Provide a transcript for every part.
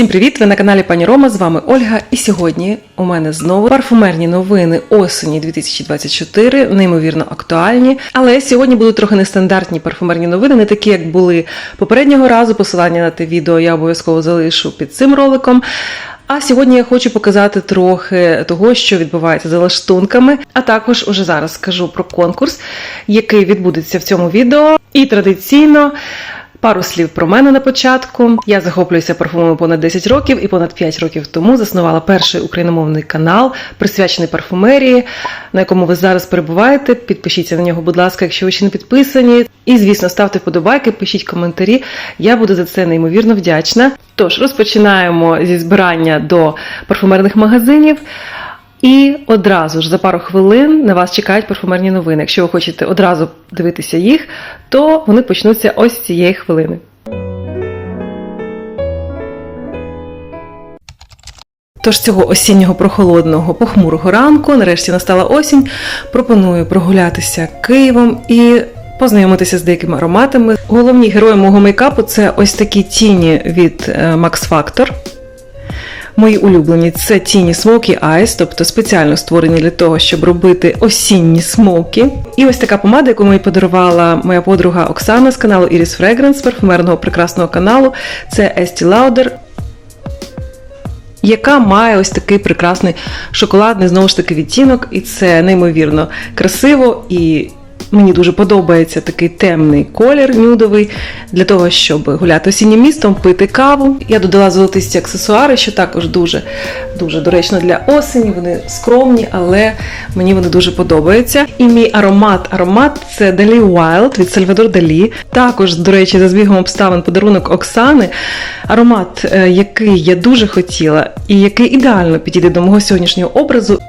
Всім привіт! Ви на каналі Пані Рома. З вами Ольга. І сьогодні у мене знову парфумерні новини осені 2024, неймовірно актуальні. Але сьогодні будуть трохи нестандартні парфумерні новини, не такі, як були попереднього разу. Посилання на те відео я обов'язково залишу під цим роликом. А сьогодні я хочу показати трохи того, що відбувається за лаштунками, а також уже зараз скажу про конкурс, який відбудеться в цьому відео. І традиційно. Пару слів про мене на початку. Я захоплююся парфумами понад 10 років і понад 5 років тому заснувала перший україномовний канал, присвячений парфумерії, на якому ви зараз перебуваєте. Підпишіться на нього, будь ласка, якщо ви ще не підписані. І, звісно, ставте вподобайки, пишіть коментарі. Я буду за це неймовірно вдячна. Тож розпочинаємо зі збирання до парфумерних магазинів. І одразу ж за пару хвилин на вас чекають парфумерні новини. Якщо ви хочете одразу дивитися їх, то вони почнуться ось з цієї хвилини. Тож цього осіннього прохолодного похмурого ранку, нарешті настала осінь. Пропоную прогулятися Києвом і познайомитися з деякими ароматами. Головні герої мого мейкапу це ось такі тіні від е, Max Factor. Мої улюблені це тіні Smoky Eyes, тобто спеціально створені для того, щоб робити осінні смоки. І ось така помада, яку мені подарувала моя подруга Оксана з каналу Iris Fragrance, парфумерного прекрасного каналу. Це Estee Lauder яка має ось такий прекрасний шоколадний знову ж таки відтінок, і це неймовірно красиво і. Мені дуже подобається такий темний колір нюдовий для того, щоб гуляти осіннім містом, пити каву. Я додала золотисті аксесуари, що також дуже дуже доречно для осені. Вони скромні, але мені вони дуже подобаються. І мій аромат аромат це Далі Wild від Сальвадор Далі. Також, до речі, за збігом обставин подарунок Оксани. Аромат, е, який я дуже хотіла, і який ідеально підійде до мого сьогоднішнього образу.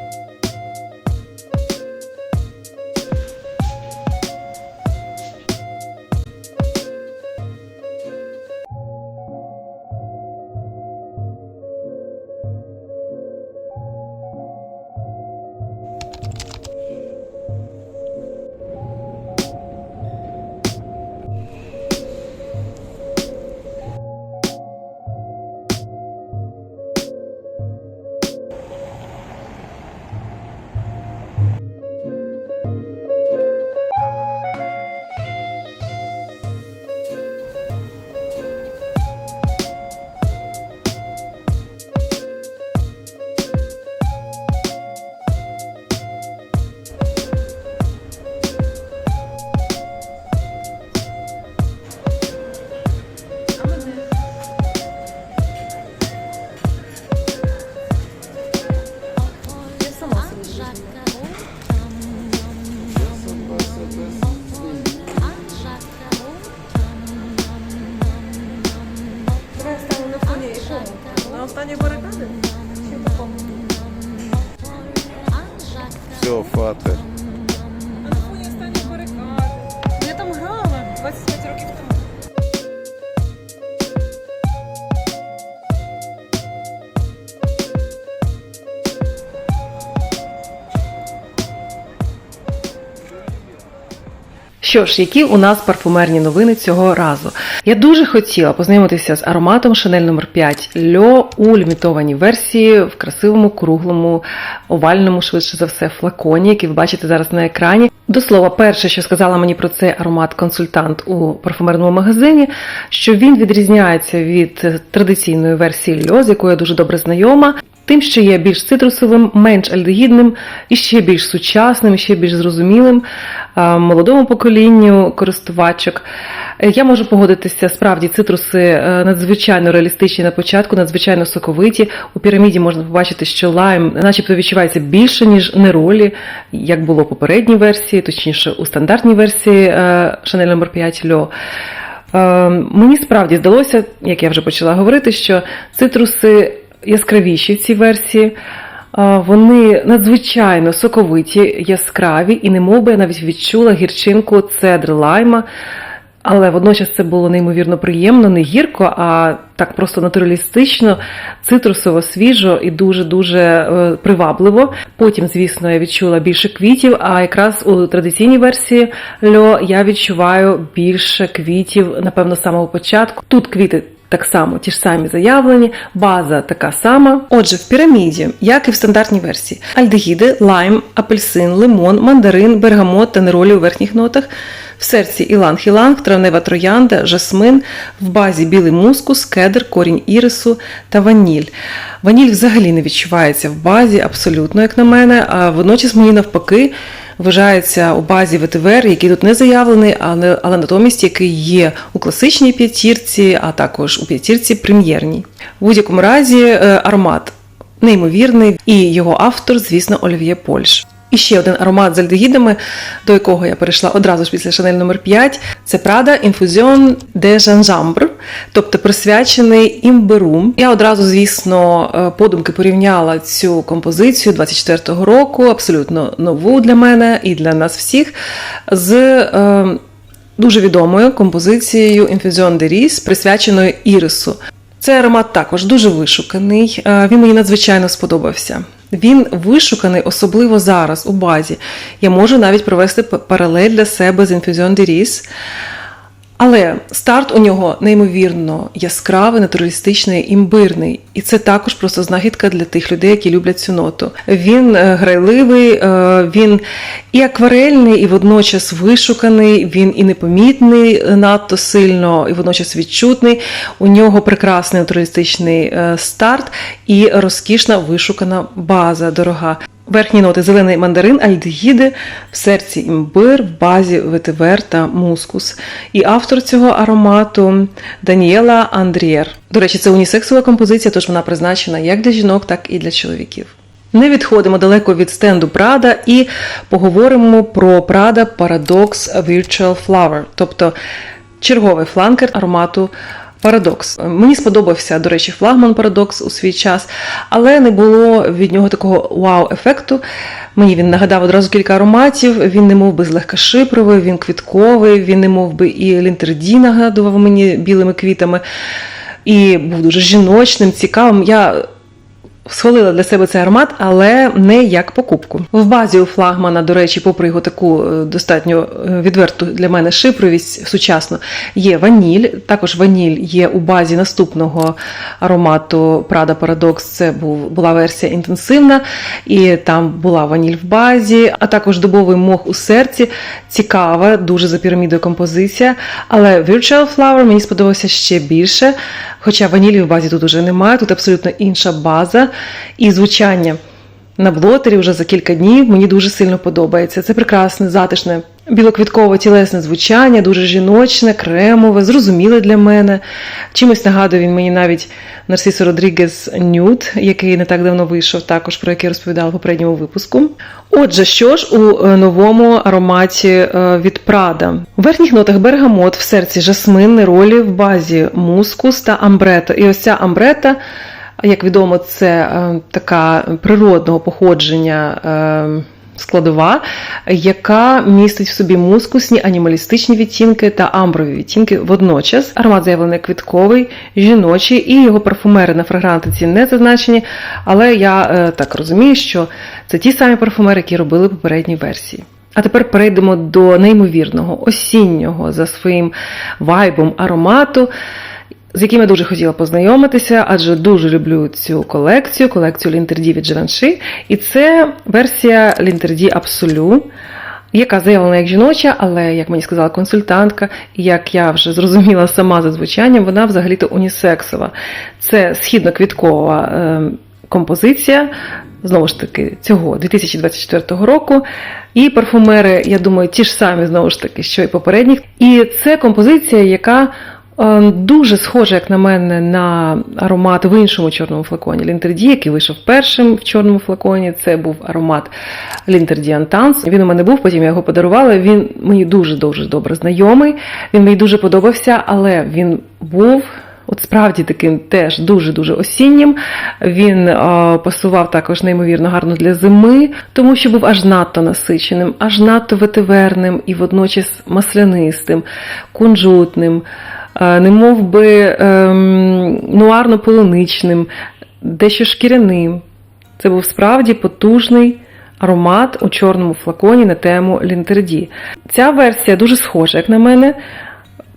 Що ж, які у нас парфумерні новини цього разу? Я дуже хотіла познайомитися з ароматом Chanel номер 5 Льо у лімітованій версії в красивому, круглому, овальному, швидше за все, флаконі, який ви бачите зараз на екрані. До слова, перше, що сказала мені про цей аромат консультант у парфумерному магазині, що він відрізняється від традиційної версії Льо, з якою я дуже добре знайома. Тим, що є більш цитрусовим, менш альдегідним і ще більш сучасним, ще більш зрозумілим молодому поколінню користувачок. Е, Я можу погодитися, справді цитруси е, надзвичайно реалістичні на початку, надзвичайно соковиті. У піраміді можна побачити, що лайм, начебто, відчувається більше, ніж неролі, як було в попередній версії, точніше у стандартній версії е, Chanel No 5 Льо. Е, Мені справді здалося, як я вже почала говорити, що цитруси яскравіші в цій версії. Вони надзвичайно соковиті, яскраві, і немов би я навіть відчула гірчинку цедри лайма. Але водночас це було неймовірно приємно, не гірко, а так просто натуралістично, цитрусово, свіжо і дуже-дуже е, привабливо. Потім, звісно, я відчула більше квітів, а якраз у традиційній версії льо я відчуваю більше квітів, напевно, з самого початку. Тут квіти так само ті ж самі заявлені, база така сама. Отже, в піраміді, як і в стандартній версії, альдегіди, лайм, апельсин, лимон, мандарин, бергамот та неролі у верхніх нотах. В серці іланг-іланг, травнева троянда, жасмин, в базі білий мускус, кедр, корінь ірису та ваніль. Ваніль взагалі не відчувається в базі, абсолютно, як на мене, а водночас мені навпаки вважається у базі ВТВР, який тут не заявлений, але, але натомість який є у класичній п'ятірці, а також у п'ятірці прем'єрній. У будь-якому разі е, аромат неймовірний, і його автор, звісно, Олів'є Польш. І ще один аромат з альдегідами, до якого я перейшла одразу ж після Шанель номер 5 це Prada Infusion de Gingembre, тобто присвячений імбиру. Я одразу, звісно, е, подумки порівняла цю композицію 24-го року, абсолютно нову для мене і для нас всіх, з е, дуже відомою композицією Infusion de Ris, присвяченою Ірису. Цей аромат також дуже вишуканий. е, Він мені надзвичайно сподобався. Він вишуканий, особливо зараз у базі. Я можу навіть провести паралель для себе з Infusion de. Але старт у нього неймовірно яскравий, натуралістичний, імбирний. І це також просто знахідка для тих людей, які люблять цю ноту. Він е, грайливий, е, він і акварельний, і водночас вишуканий, він і непомітний надто сильно, і водночас відчутний. У нього прекрасний натуралістичний е, старт і розкішна вишукана база дорога. Верхні ноти зелений мандарин, альдегіди, в серці імбир, в базі ветивер та мускус. І автор цього аромату Даніела Андрієр. До речі, це унісексова композиція, тож вона призначена як для жінок, так і для чоловіків. Не відходимо далеко від стенду Prada і поговоримо про Prada Paradox Virtual Flower, тобто черговий фланкер аромату Парадокс. Мені сподобався, до речі, флагман Парадокс у свій час, але не було від нього такого вау-ефекту. Мені він нагадав одразу кілька ароматів. Він не мов би злегка шипровий, він квітковий, він не мов би і лінтерді нагадував мені білими квітами. І був дуже жіночним, цікавим. Я схвалила для себе цей аромат, але не як покупку. В базі у флагмана, до речі, попри його таку е, достатньо е, відверту для мене шипровість сучасно, є ваніль. Також ваніль є у базі наступного аромату Prada Paradox. Це був, була версія інтенсивна, і там була ваніль в базі, а також дубовий мох у серці. Цікава, дуже за пірамідою композиція. Але Virtual Flower мені сподобався ще більше. Хоча ванілі в базі тут уже немає, тут абсолютно інша база і звучання на блотері вже за кілька днів мені дуже сильно подобається. Це прекрасне, затишне, білоквіткове тілесне звучання, дуже жіночне, кремове, зрозуміле для мене. Чимось нагадує він мені навіть Нарсісо Родрігес Нюд, який не так давно вийшов, також про який розповідала в попередньому випуску. Отже, що ж у е, новому ароматі е, від Прада? У верхніх нотах бергамот, в серці жасмин, неролі, в базі мускус та амбрета. І ось ця амбрета. Як відомо, це е, така природного походження е, складова, яка містить в собі мускусні анімалістичні відтінки та амброві відтінки водночас. Аромат заявлений квітковий, жіночий, і його парфумери на фрагрантиці не зазначені, але я е, так розумію, що це ті самі парфумери, які робили попередні версії. А тепер перейдемо до неймовірного осіннього за своїм вайбом аромату з яким я дуже хотіла познайомитися, адже дуже люблю цю колекцію, колекцію Лінтерді від Givenchy. І це версія Лінтерді Absolu, яка заявлена як жіноча, але, як мені сказала консультантка, і як я вже зрозуміла сама за звучанням, вона взагалі-то унісексова. Це східно-квіткова е, композиція. Знову ж таки, цього 2024 року. І парфумери, я думаю, ті ж самі, знову ж таки, що і попередніх. І це композиція, яка Дуже схоже, як на мене, на аромат в іншому чорному флаконі Лінтерді, який вийшов першим в чорному флаконі. Це був аромат Лінтерді Антанс. Він у мене був, потім я його подарувала. Він мені дуже-дуже добре знайомий. Він мені дуже подобався, але він був. От справді таким теж дуже-дуже осіннім. Він е, пасував також неймовірно гарно для зими, тому що був аж надто насиченим, аж надто ветиверним і водночас маслянистим, кунжутним, е, не мов би ем, нуарно-полуничним, дещо шкіряним. Це був справді потужний аромат у чорному флаконі на тему Лінтерді. Ця версія дуже схожа, як на мене.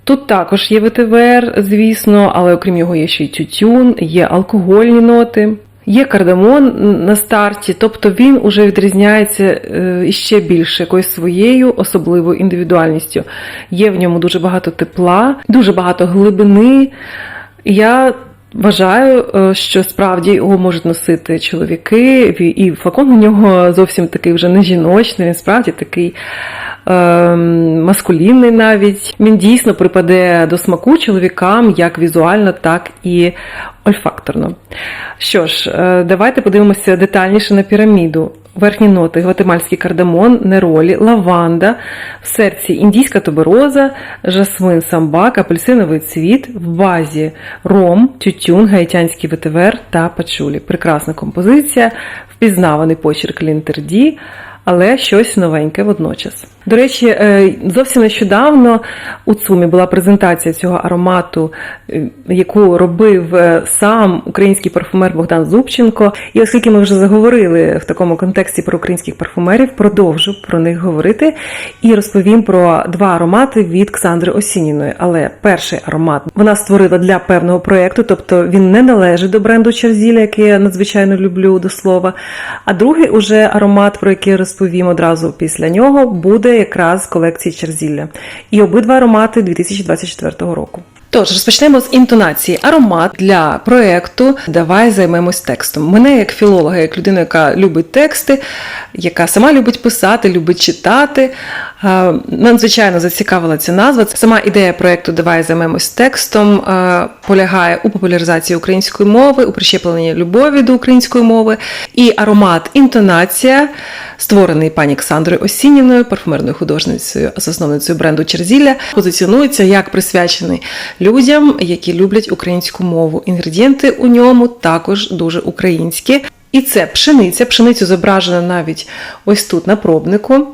Тут також є ВТВР, звісно, але окрім його є ще й тютюн, є алкогольні ноти. Є кардамон на старті, тобто він уже відрізняється е, іще більше якоюсь своєю особливою індивідуальністю. Є в ньому дуже багато тепла, дуже багато глибини. Я вважаю, е, що справді його можуть носити чоловіки, і флакон у нього зовсім такий вже не жіночний, він справді такий маскулінний навіть. Він дійсно припаде до смаку чоловікам як візуально, так і ольфакторно. Що ж, е, давайте подивимося детальніше на піраміду. Верхні ноти гватемальський кардамон, неролі, лаванда, в серці індійська тубероза, жасмин самбак, апельсиновий цвіт, в базі ром, тютюн, гаїтянський ветивер та пачулі. Прекрасна композиція, впізнаваний почерк лінтерді, але щось новеньке водночас. До речі, е, зовсім нещодавно у ЦУМі була презентація цього аромату, е, яку робив е, сам український парфумер Богдан Зубченко. І оскільки ми вже заговорили в такому контексті про українських парфумерів, продовжу про них говорити і розповім про два аромати від Ксандри Осініної. Але перший аромат вона створила для певного проєкту, тобто він не належить до бренду Черзіля, який я надзвичайно люблю до слова. А другий уже аромат, про який розповім одразу після нього, буде якраз колекції Черзілля. І обидва аромати 2024 року. Тож розпочнемо з інтонації. Аромат для проекту Давай займемось текстом. Мене як філолога, як людина, яка любить тексти, яка сама любить писати, любить читати. е, Надзвичайно зацікавила ця назва. Сама ідея проекту Давай займемось текстом е, полягає у популяризації української мови, у прищепленні любові до української мови. І аромат інтонація, створений пані Ксандрою Осініною, парфумерною художницею, засновницею бренду Черзілля, позиціонується як присвячений людям, які люблять українську мову. Інгредієнти у ньому також дуже українські. І це пшениця. Пшеницю зображено навіть ось тут на пробнику.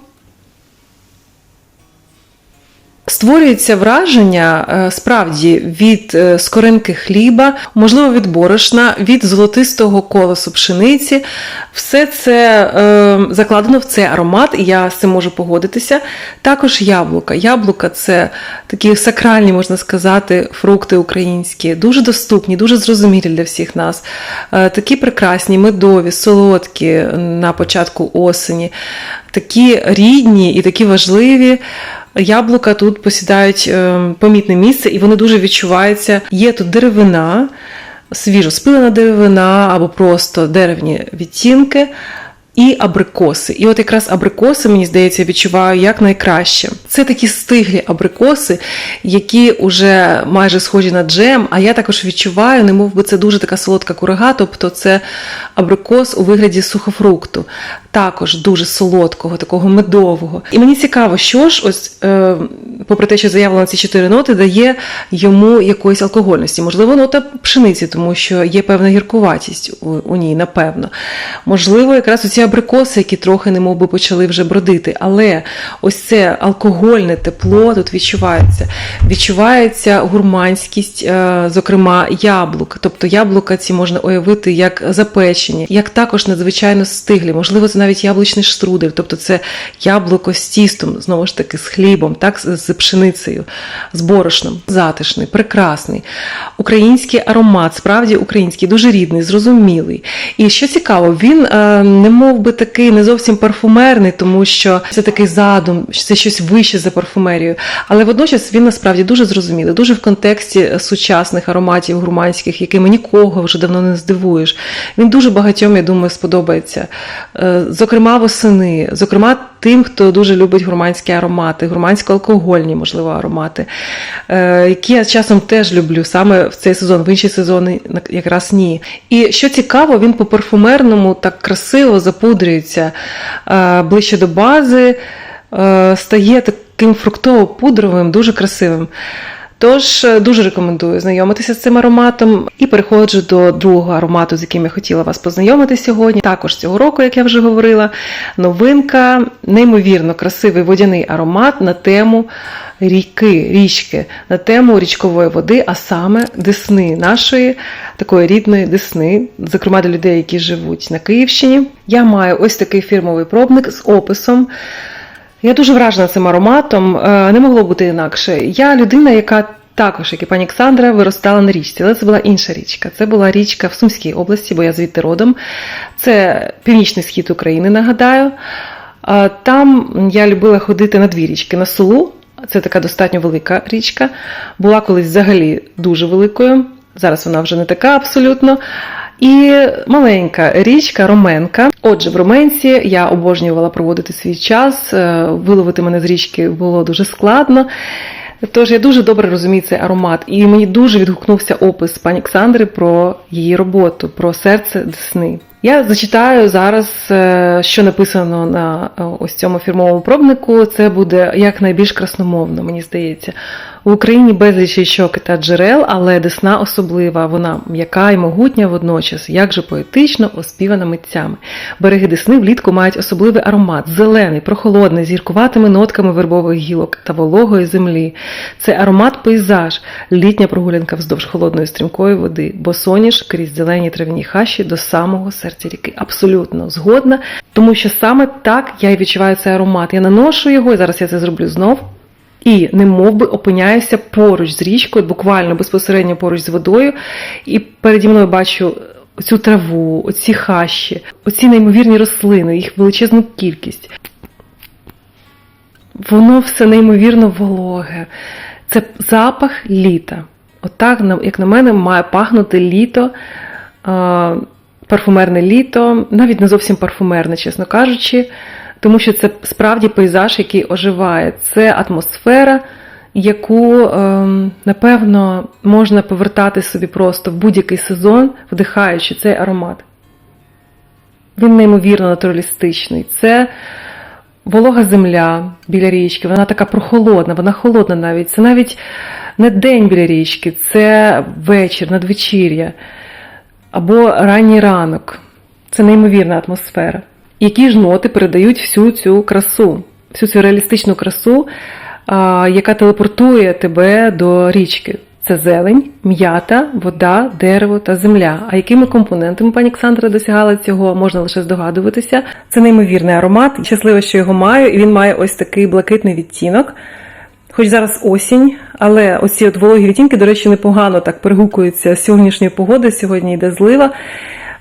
Створюється враження е, справді від е, скоринки хліба, можливо, від борошна, від золотистого колосу пшениці. Все це е, закладено в цей аромат, і я з цим можу погодитися. Також яблука. Яблука це такі сакральні, можна сказати, фрукти українські, дуже доступні, дуже зрозумілі для всіх нас. Е, такі прекрасні, медові, солодкі на початку осені, такі рідні і такі важливі. Яблука тут посідають е, помітне місце, і вони дуже відчуваються. Є тут деревина, свіжо спилена деревина або просто деревні відтінки. І абрикоси. І от якраз абрикоси, мені здається, відчуваю як найкраще. Це такі стиглі абрикоси, які вже майже схожі на джем, а я також відчуваю, немов би це дуже така солодка курага, тобто це абрикос у вигляді сухофрукту, також дуже солодкого, такого медового. І мені цікаво, що ж, ось, е, попри те, що заявлено ці чотири ноти, дає йому якоїсь алкогольності. Можливо, нота пшениці, тому що є певна гіркуватість у, у ній, напевно. Можливо, якраз оці абрикоси, які трохи немов би почали вже бродити. Але ось це алкогольне тепло тут відчувається. Відчувається гурманськість, е, зокрема, яблук. Тобто яблука ці можна уявити як запечені, як також надзвичайно стиглі. Можливо, це навіть яблучний штрудель, тобто це яблуко з тістом, знову ж таки, з хлібом, так, з пшеницею, з борошном. Затишний, прекрасний. Український аромат, справді український, дуже рідний, зрозумілий. І що цікаво, він е, не мов би такий не зовсім парфумерний, тому що це такий задум, це щось вище за парфумерію. Але водночас він насправді дуже зрозумілий, дуже в контексті сучасних ароматів гурманських, якими нікого вже давно не здивуєш. Він дуже багатьом, я думаю, сподобається. Е, Зокрема, восени, зокрема, тим, хто дуже любить гурманські аромати, гурмансько-алкогольні, можливо, аромати, е, які я часом теж люблю саме в цей сезон, в інші сезони якраз ні. І що цікаво, він по парфумерному так красиво запудрюється е, ближче до бази, е, стає таким фруктово-пудровим, дуже красивим. Тож е, дуже рекомендую знайомитися з цим ароматом і переходжу до другого аромату, з яким я хотіла вас познайомити сьогодні. Також цього року, як я вже говорила, новинка, неймовірно красивий водяний аромат на тему ріки, річки, на тему річкової води, а саме Десни, нашої такої рідної Десни, зокрема для людей, які живуть на Київщині. Я маю ось такий фірмовий пробник з описом Я дуже вражена цим ароматом, е, не могло бути інакше. Я людина, яка також, як і пані Олександра, виростала на річці, але це була інша річка. Це була річка в Сумській області, бо я звідти родом. Це північний схід України, нагадаю. Там я любила ходити на дві річки на Сулу. Це така достатньо велика річка. Була колись взагалі дуже великою. Зараз вона вже не така абсолютно. І маленька річка Роменка. Отже, в Роменці я обожнювала проводити свій час. Е, Виловити мене з річки було дуже складно. Тож я дуже добре розумію цей аромат, і мені дуже відгукнувся опис пані Олександри про її роботу, про серце Десни. Я зачитаю зараз, е, що написано на е, ось цьому фірмовому пробнику. Це буде як найбільш красномовно, мені здається. В Україні безліч річок та джерел, але десна особлива. Вона м'яка і могутня водночас, як же поетично оспівана митцями. Береги десни влітку мають особливий аромат, зелений, прохолодний, з гіркуватими нотками вербових гілок та вологої землі. Це аромат пейзаж, літня прогулянка вздовж холодної стрімкої води, босоніж крізь зелені трав'яні хащі до самого серця ріки. Абсолютно згодна, тому що саме так я і відчуваю цей аромат. Я наношу його, і зараз я це зроблю знов. І не мов би опиняюся поруч з річкою, буквально безпосередньо поруч з водою, і переді мною бачу цю траву, оці хащі, оці неймовірні рослини, їх величезну кількість. Воно все неймовірно вологе. Це запах літа. Отак, як на мене, має пахнути літо, е, парфумерне літо, навіть не зовсім парфумерне, чесно кажучи, тому що це справді пейзаж, який оживає. Це атмосфера, яку, ем, напевно, можна повертати собі просто в будь-який сезон, вдихаючи цей аромат. Він неймовірно натуралістичний. Це волога земля біля річки, вона така прохолодна, вона холодна навіть. Це навіть не день біля річки, це вечір, надвечір'я або ранній ранок. Це неймовірна атмосфера. Які ж ноти передають всю цю красу, всю цю реалістичну красу, яка телепортує тебе до річки. Це зелень, м'ята, вода, дерево та земля. А якими компонентами пані Олександра досягала цього, можна лише здогадуватися. Це неймовірний аромат. Щаслива, що його маю, і він має ось такий блакитний відтінок. Хоч зараз осінь, але оці от вологі відтінки, до речі, непогано так перегукуються з сьогоднішньої погоди. Сьогодні йде злива.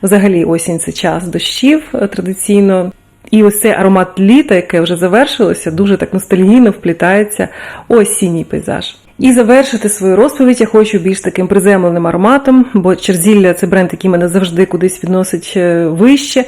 Взагалі, осінь це час дощів е, традиційно. І ось цей аромат літа, яке вже завершилося, дуже так ностальгійно вплітається осінній пейзаж. І завершити свою розповідь я хочу більш таким приземленим ароматом, бо Черзілля це бренд, який мене завжди кудись відносить е, вище,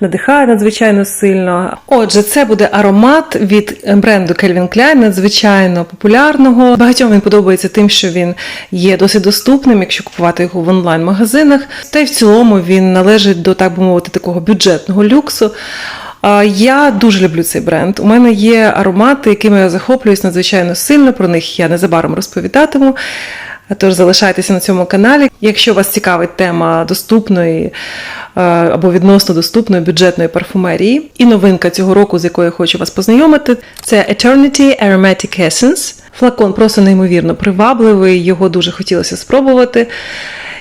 надихає надзвичайно сильно. Отже, це буде аромат від бренду Calvin Klein, надзвичайно популярного. Багатьом він подобається тим, що він є досить доступним, якщо купувати його в онлайн-магазинах. Та й в цілому він належить до, так би мовити, такого бюджетного люксу. Я дуже люблю цей бренд. У мене є аромати, якими я захоплююсь надзвичайно сильно. Про них я незабаром розповідатиму. Тож залишайтеся на цьому каналі. Якщо вас цікавить тема доступної е, або відносно доступної бюджетної парфумерії, і новинка цього року, з якою я хочу вас познайомити, це Eternity Aromatic Essence. Флакон просто неймовірно привабливий, його дуже хотілося спробувати.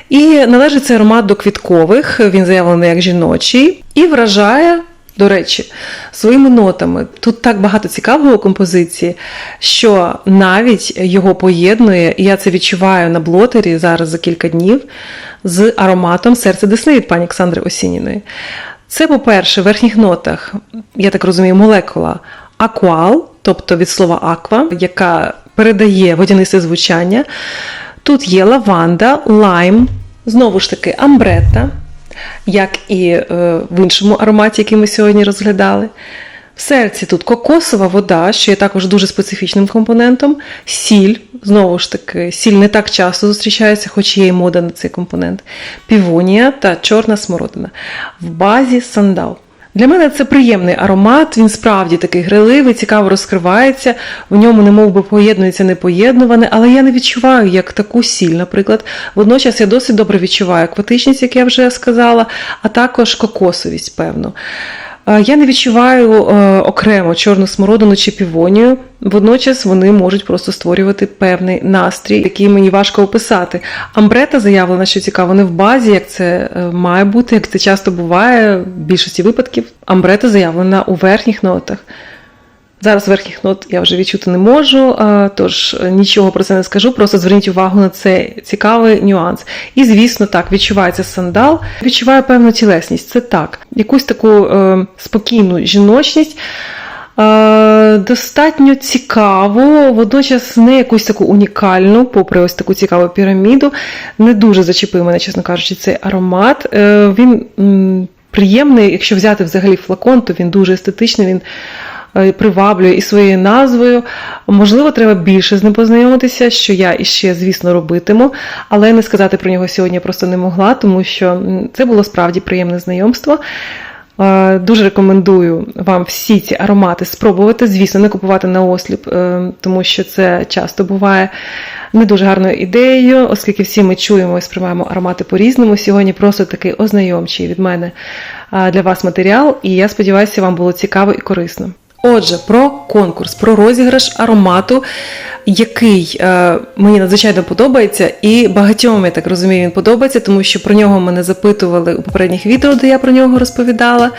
І належить цей аромат до квіткових, він заявлений як жіночий, і вражає. До речі, своїми нотами тут так багато цікавого композиції, що навіть його поєднує, і я це відчуваю на блотері зараз за кілька днів, з ароматом серця Десни від пані Олександри Осініної. Це, по-перше, в верхніх нотах, я так розумію, молекула аквал, тобто від слова аква, яка передає водянисте звучання. Тут є лаванда, лайм, знову ж таки, амбрета, як і е, в іншому ароматі, який ми сьогодні розглядали. В серці тут кокосова вода, що є також дуже специфічним компонентом, сіль, знову ж таки, сіль не так часто зустрічається, хоч є і мода на цей компонент, півонія та чорна смородина. В базі сандал. Для мене це приємний аромат, він справді такий гриливий, цікаво розкривається, в ньому немов би поєднується непоєднуване, але я не відчуваю як таку сіль, наприклад. Водночас я досить добре відчуваю акватичність, як я вже сказала, а також кокосовість, певно. Е, Я не відчуваю е, окремо чорну смородину чи півонію. Водночас вони можуть просто створювати певний настрій, який мені важко описати. Амбрета заявлена, що цікаво, не в базі, як це е, має бути, як це часто буває в більшості випадків. Амбрета заявлена у верхніх нотах. Зараз верхніх нот я вже відчути не можу, тож е, нічого про це не скажу. Просто зверніть увагу на цей цікавий нюанс. І звісно, так відчувається сандал, відчуває певну тілесність. Це так, якусь таку е, спокійну жіночність. Е, достатньо цікаву, водночас не якусь таку унікальну, попри ось таку цікаву піраміду. Не дуже зачепив мене, чесно кажучи, цей аромат. Е, він приємний, якщо взяти взагалі флакон, то він дуже естетичний. Він Приваблює і своєю назвою. Можливо, треба більше з ним познайомитися, що я іще, звісно, робитиму, але не сказати про нього сьогодні просто не могла, тому що це було справді приємне знайомство. Е, Дуже рекомендую вам всі ці аромати спробувати. Звісно, не купувати на осліп, е, тому що це часто буває не дуже гарною ідеєю, оскільки всі ми чуємо і сприймаємо аромати по-різному. Сьогодні просто такий ознайомчий від мене е, для вас матеріал, і я сподіваюся, вам було цікаво і корисно. Отже, про конкурс, про розіграш аромату, який е, мені надзвичайно подобається, і багатьом, я так розумію, він подобається, тому що про нього мене запитували у попередніх відео, де я про нього розповідала.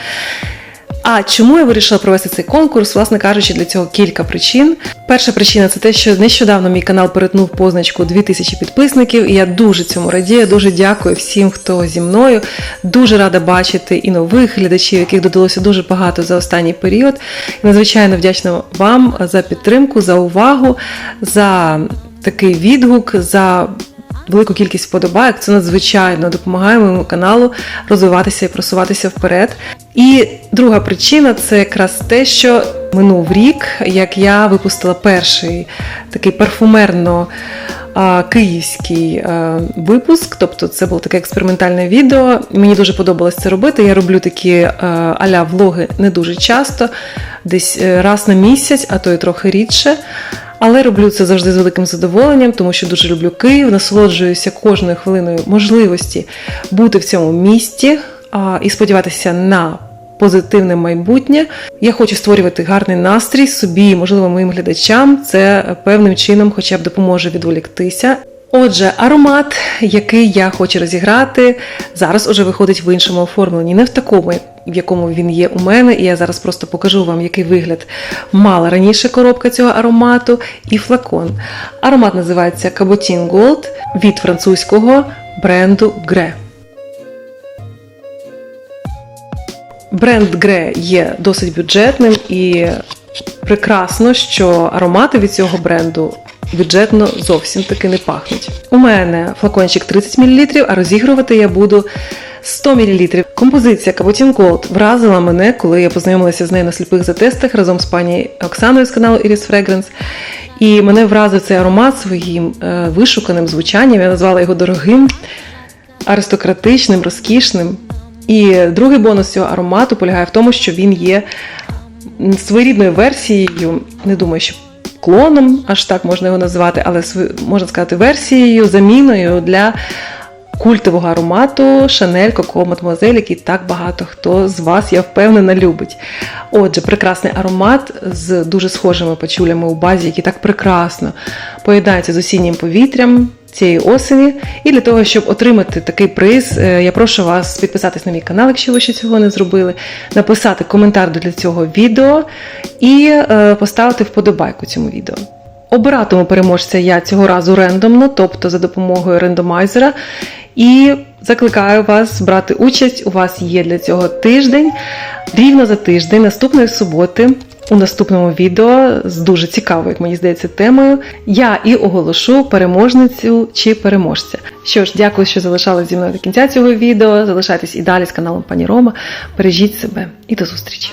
А чому я вирішила провести цей конкурс? Власне кажучи, для цього кілька причин. Перша причина це те, що нещодавно мій канал перетнув позначку 2000 підписників, і я дуже цьому радію. Дуже дякую всім, хто зі мною. Дуже рада бачити і нових глядачів, яких додалося дуже багато за останній період. Надзвичайно вдячна вам за підтримку, за увагу, за такий відгук, за велику кількість вподобайок. Це надзвичайно допомагає моєму каналу розвиватися і просуватися вперед. І друга причина це якраз те, що минув рік, як я випустила перший такий парфумерно. Київський випуск, тобто це було таке експериментальне відео. Мені дуже подобалось це робити. Я роблю такі аля влоги не дуже часто, десь е, раз на місяць, а то й трохи рідше. Але роблю це завжди з великим задоволенням, тому що дуже люблю Київ, насолоджуюся кожною хвилиною можливості бути в цьому місті і сподіватися на позитивне майбутнє. Я хочу створювати гарний настрій собі, можливо, моїм глядачам. Це певним чином, хоча б допоможе відволіктися. Отже, аромат, який я хочу розіграти, зараз уже виходить в іншому оформленні, не в такому, в якому він є у мене. І я зараз просто покажу вам, який вигляд мала раніше коробка цього аромату і флакон. Аромат називається Cabotin Gold від французького бренду Gre. Бренд Гре є досить бюджетним і прекрасно, що аромати від цього бренду бюджетно зовсім таки не пахнуть. У мене флакончик 30 мл, а розігрувати я буду 100 мл. Композиція Cabotin Gold вразила мене, коли я познайомилася з нею на сліпих затестах разом з пані Оксаною з каналу Iris Fragrance. І мене вразив цей аромат своїм е, вишуканим звучанням. Я назвала його дорогим, аристократичним, розкішним. І другий бонус цього аромату полягає в тому, що він є своєрідною версією, не думаю, що клоном, аж так можна його назвати, але можна сказати, версією, заміною для культового аромату Шанель Коко Мадемуазель, який так багато хто з вас, я впевнена, любить. Отже, прекрасний аромат з дуже схожими пачулями у базі, які так прекрасно поєднаються з осіннім повітрям цієї осені. І для того, щоб отримати такий приз, е, я прошу вас підписатись на мій канал, якщо ви ще цього не зробили, написати коментар для цього відео і е, поставити вподобайку цьому відео. Обиратиму переможця я цього разу рендомно, тобто за допомогою рендомайзера. І закликаю вас брати участь. У вас є для цього тиждень. Рівно за тиждень, наступної суботи, у наступному відео з дуже цікавою, як мені здається, темою, я і оголошу переможницю чи переможця. Що ж, дякую, що залишались зі мною до кінця цього відео. Залишайтесь і далі з каналом Пані Рома. Бережіть себе і до зустрічі!